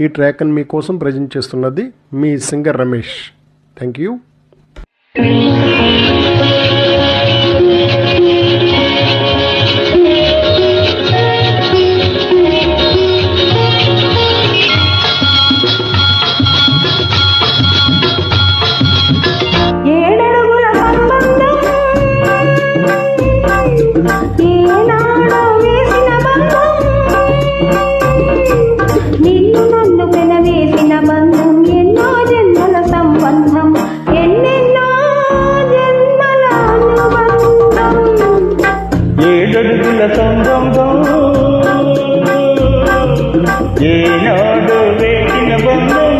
ఈ ట్రాక్ని మీకోసం ప్రజెంట్ చేస్తున్నది మీ సింగర్ రమేష్. థ్యాంక్ యూ ఏనాడు వేసిన బంధం?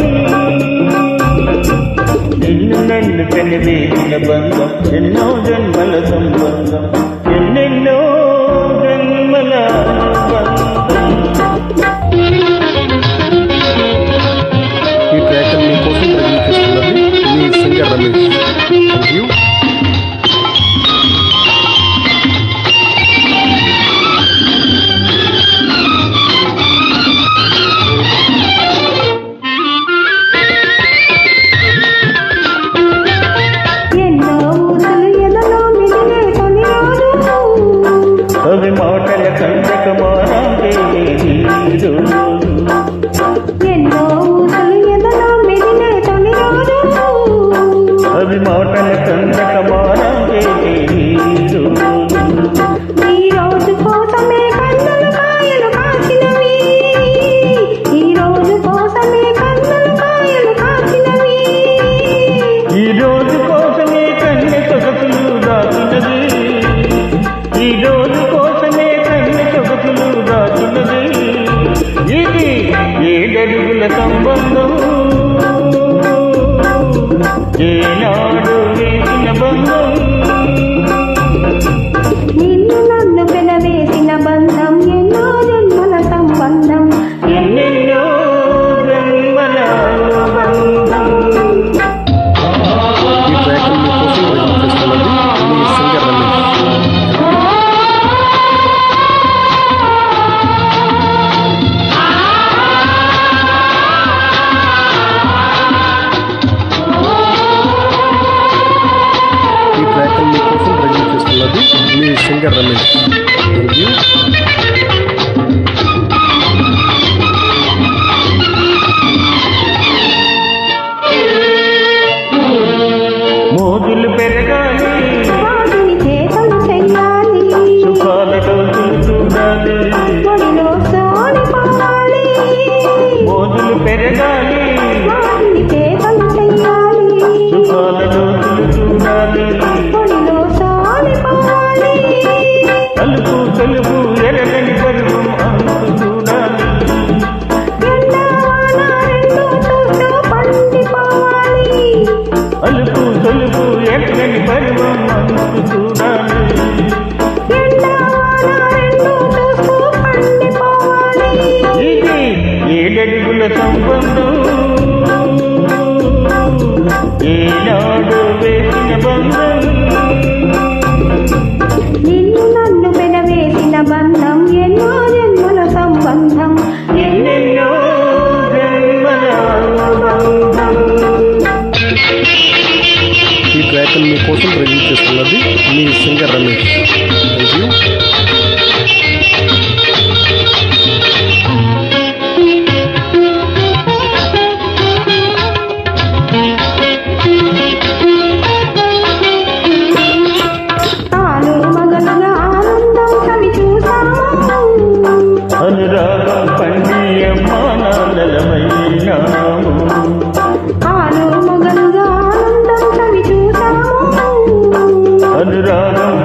నిన్ను నన్ను కనివేసిన బంధం? ఎన్నో జన్మల సంబంధం? ఎన్నెన్నో జన్మల ఈ ట్రాక్ మీకోసం ప్రయత్నిస్తున్నది మీ సింగర్ రమేష్. థ్యాంక్ యూ సంబంధము ఏనాడు Şengel Ramesh. Thank. కంపంలో ఈనాడు వేసిన బంధం నిన్ను నన్ను పెనవేసిన బంధం ఎన్నో మీ సింగర్ రమేష్. థ్యాంక్ యూ ராகம்